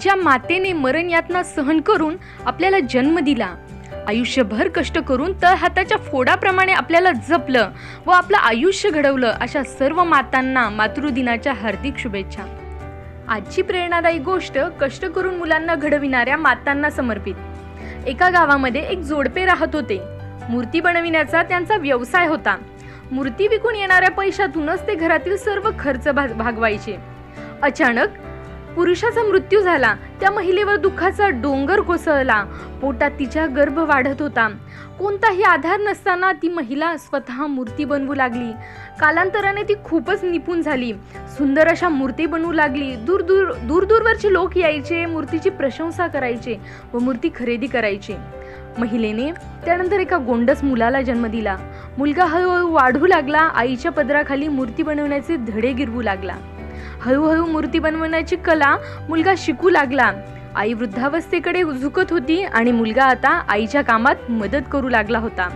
ज्या मातेने मरण यातना सहन करून आपल्याला जन्म दिला. आयुष्यभर कष्ट करून तळ हाताच्या फोडाप्रमाणे आपल्याला जपलं व आपलं आयुष्य घडवलं अशा सर्व मातांना मातृदिनाच्या हार्दिक शुभेच्छा. आजची प्रेरणादायी गोष्ट कष्ट करून मुलांना घडविणाऱ्या मातांना समर्पित. एका गावामध्ये एक जोडपे राहत होते. मूर्ती बनविण्याचा त्यांचा व्यवसाय होता. मूर्ती विकून येणाऱ्या पैशातूनच ते घरातील सर्व खर्च भाग- भागवायचे. अचानक पुरुषाचा मृत्यू झाला. त्या महिलेवर दुःखाचा डोंगर कोसळला. पोटात तिच्या गर्भ वाढत होता. कोणताही आधार नसताना ती महिला स्वतः मूर्ती बनवू लागली. कालांतराने ती खूपच निपुण झाली. सुंदर अशा मूर्ती बनवू लागली. दूर दूर दूर दूरवरचे लोक यायचे मूर्तीची प्रशंसा करायचे व मूर्ती खरेदी करायचे. महिलेने त्यानंतर एका गोंडस मुलाला जन्म दिला. मुलगा हळूहळू वाढू लागला. आईच्या पदराखाली मूर्ती बनवण्याचे धडे गिरवू लागला. हळूहळू मूर्ती बनवण्याची कला मुलगा शिकू लागला. आई वृद्धावस्थेकडे झुकत होती आणि मुलगा आता आईच्या कामात मदत करू लागला होता.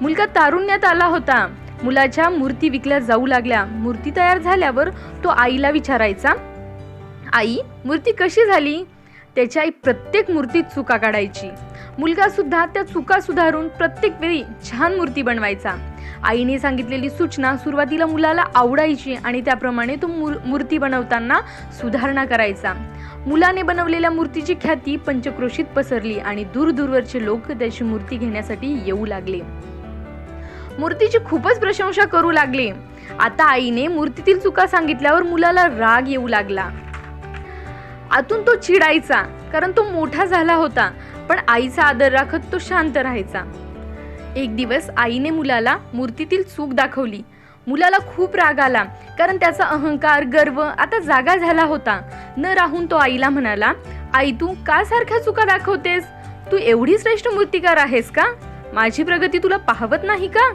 मुलगा तारुण्यात आला होता. मुलाच्या मूर्ती विकल्या जाऊ लागल्या. मूर्ती तयार झाल्यावर तो आईला विचारायचा आई मूर्ती कशी झाली? त्याची आई प्रत्येक मूर्तीत चुका काढायची. मुलगा सुद्धा त्या चुका सुधारून प्रत्येक वेळी छान मूर्ती बनवायचा. आईने सांगितलेली सूचना सुरुवातीला मुलाला आवडायची आणि त्याप्रमाणे तो मूर मूर्ती बनवताना सुधारणा करायचा. मुलाने बनवलेल्या मूर्तीची ख्याती पंचक्रोशीत पसरली आणि दूरदूरवरचे लोक त्याची मूर्ती घेण्यासाठी येऊ लागले. मूर्तीची खूपच प्रशंसा करू लागले. आता आईने मूर्तीतील चुका सांगितल्यावर मुलाला राग येऊ लागला. आतून तो चिडायचा कारण तो मोठा झाला होता पण आईचा आदर राखत तो शांत राहायचा. एक दिवस आईने मुलाला मूर्तीतील चूक दाखवली. मुलाला खूप राग आला कारण त्याचा अहंकार गर्व आता जागा झाला होता. न राहून तो आईला म्हणाला आई तू का सारख्या चुका दाखवतेस? तू एवढी श्रेष्ठ मूर्तिकार आहेस का? माझी प्रगती तुला पाहवत नाही का?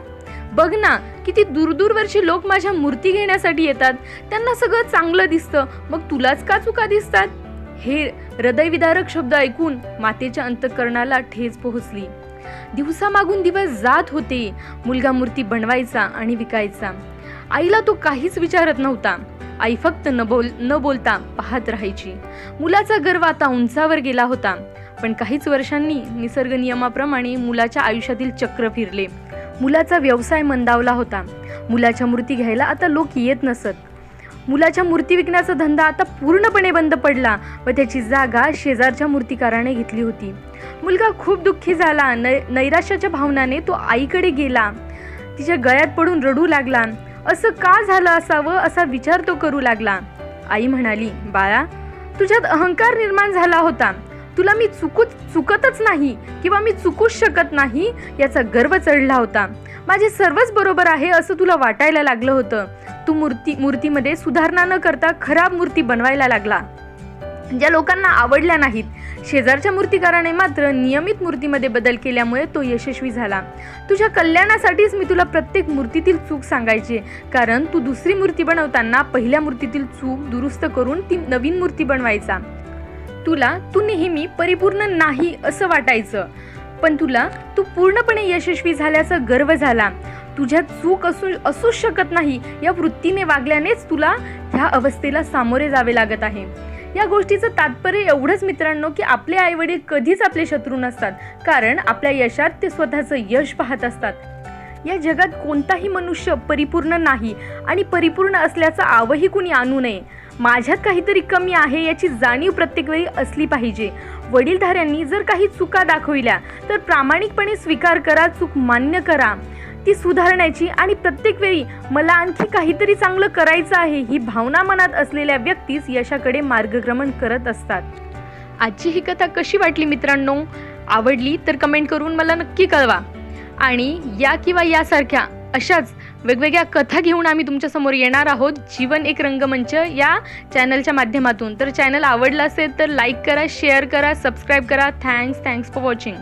बघ ना किती दूरदूरवरचे लोक माझ्या मूर्ती घेण्यासाठी येतात. त्यांना सगळं चांगलं दिसतं. मग तुलाच का चुका दिसतात? हे हृदयविदारक शब्द ऐकून मातेच्या अंतकरणाला ठेच पोहोचली. दिवसामागून दिवस जात होते. मुलगा मूर्ती बनवायचा आणि विकायचा. आईला तो काहीच विचारत नव्हता. आई फक्त न बोल न बोलता पाहत राहायची. मुलाचा गर्व आता उंचावर गेला होता. पण काहीच वर्षांनी निसर्ग नियमाप्रमाणे मुलाच्या आयुष्यातील चक्र फिरले. मुलाचा व्यवसाय मंदावला होता. मुलाच्या मूर्ती घ्यायला आता लोक येत नसत. मुलाच्या मूर्ती विकण्याचा धंदा आता पूर्णपणे बंद पडला व त्याची जागा शेजारच्या मूर्तिकाराने घेतली होती. मुलगा खूप दुःखी झाला. नै नैराश्याच्या भावनाने तो आईकडे गेला. तिच्या गळ्यात पडून रडू लागला. असं का झालं असावं असा विचार तो करू लागला. आई म्हणाली बाळा तुझ्यात अहंकार निर्माण झाला होता. तुला मी चुकूत चुकतच नाही किंवा मी चुकूच शकत नाही याचा गर्व चढला होता. माझे सर्वच बरोबर आहे असं तुला वाटायला लागलं होतं. तू मूर्ती मूर्तीमध्ये सुधारणा न करता खराब मूर्ती बनवायला लागला. ज्या लोकांना आवडल्या नाहीत शेजारच्या मूर्तिकाराने मात्र नियमित मूर्तीमध्ये बदल केल्यामुळे तो यशस्वी झाला. तुझ्या कल्याणासाठीच मी तुला प्रत्येक मूर्तीतील चूक सांगायचे कारण तू दुसरी मूर्ती बनवताना पहिल्या मूर्तीतील चूक दुरुस्त करून ती नवीन मूर्ती बनवायचा. तुला तू नेहमी परिपूर्ण नाही असं वाटायचं पण तुला तू पूर्णपणे यशस्वी झाल्याचा गर्व झाला. तुझ्या चूक असू असूच शकत नाही या वृत्तीने वागल्यानेच तुला ह्या अवस्थेला सामोरे जावे लागत आहे. या गोष्टीचं तात्पर्य एवढंच मित्रांनो की आपले आईवडील कधीच आपले शत्रू नसतात. कारण आपल्या यशात ते स्वतःचं यश पाहत असतात. या जगात कोणताही मनुष्य परिपूर्ण नाही आणि परिपूर्ण असल्याचं आवही कुणी आणू नये. माझ्यात काहीतरी कमी आहे याची जाणीव प्रत्येक वेळी असली पाहिजे. वडीलधाऱ्यांनी जर काही चुका दाखविल्या तर प्रामाणिकपणे स्वीकार करा चूक मान्य करा. ती सुधारण्याची आणि प्रत्येक वेळी मला आणखी काहीतरी चांगलं करायचं आहे ही भावना मनात असलेल्या व्यक्तीच यशाकडे मार्गक्रमण करत असतात. आजची ही कथा कशी वाटली मित्रांनो? आवडली तर कमेंट करून मला नक्की कळवा. आणि या किंवा यासारख्या अशाच वेगवेगळ्या कथा घेऊन आम्ही तुमच्यासमोर येणार आहोत. जीवन एक रंगमंच या चॅनलच्या माध्यमातून. तर चॅनल आवडला असेल तर लाईक करा शेअर करा सबस्क्राईब करा. Thanks thanks for watching.